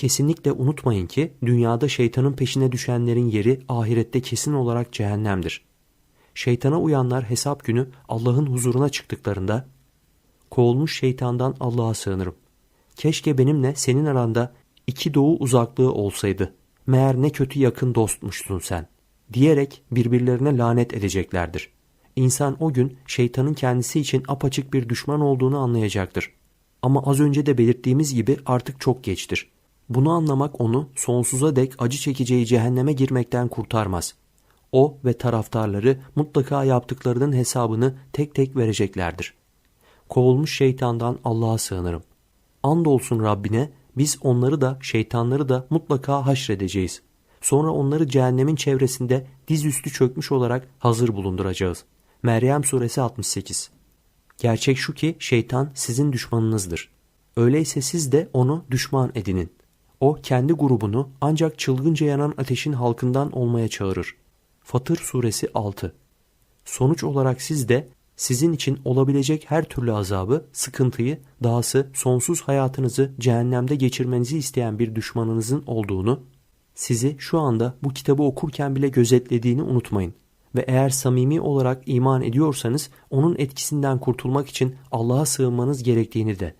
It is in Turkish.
Kesinlikle unutmayın ki dünyada şeytanın peşine düşenlerin yeri ahirette kesin olarak cehennemdir. Şeytana uyanlar hesap günü Allah'ın huzuruna çıktıklarında kovulmuş şeytandan Allah'a sığınırım. Keşke benimle senin aranda iki doğu uzaklığı olsaydı. Meğer ne kötü yakın dostmuşsun sen. Diyerek birbirlerine lanet edeceklerdir. İnsan o gün şeytanın kendisi için apaçık bir düşman olduğunu anlayacaktır. Ama az önce de belirttiğimiz gibi artık çok geçtir. Bunu anlamak onu sonsuza dek acı çekeceği cehenneme girmekten kurtarmaz. O ve taraftarları mutlaka yaptıklarının hesabını tek tek vereceklerdir. Kovulmuş şeytandan Allah'a sığınırım. Andolsun Rabbine biz onları da şeytanları da mutlaka haşredeceğiz. Sonra onları cehennemin çevresinde dizüstü çökmüş olarak hazır bulunduracağız. Meryem suresi 68 Gerçek şu ki şeytan sizin düşmanınızdır. Öyleyse siz de onu düşman edinin. O kendi grubunu ancak çılgınca yanan ateşin halkından olmaya çağırır. Fatır suresi 6 Sonuç olarak siz de sizin için olabilecek her türlü azabı, sıkıntıyı, dahası sonsuz hayatınızı cehennemde geçirmenizi isteyen bir düşmanınızın olduğunu, sizi şu anda bu kitabı okurken bile gözetlediğini unutmayın. Ve eğer samimi olarak iman ediyorsanız onun etkisinden kurtulmak için Allah'a sığınmanız gerektiğini de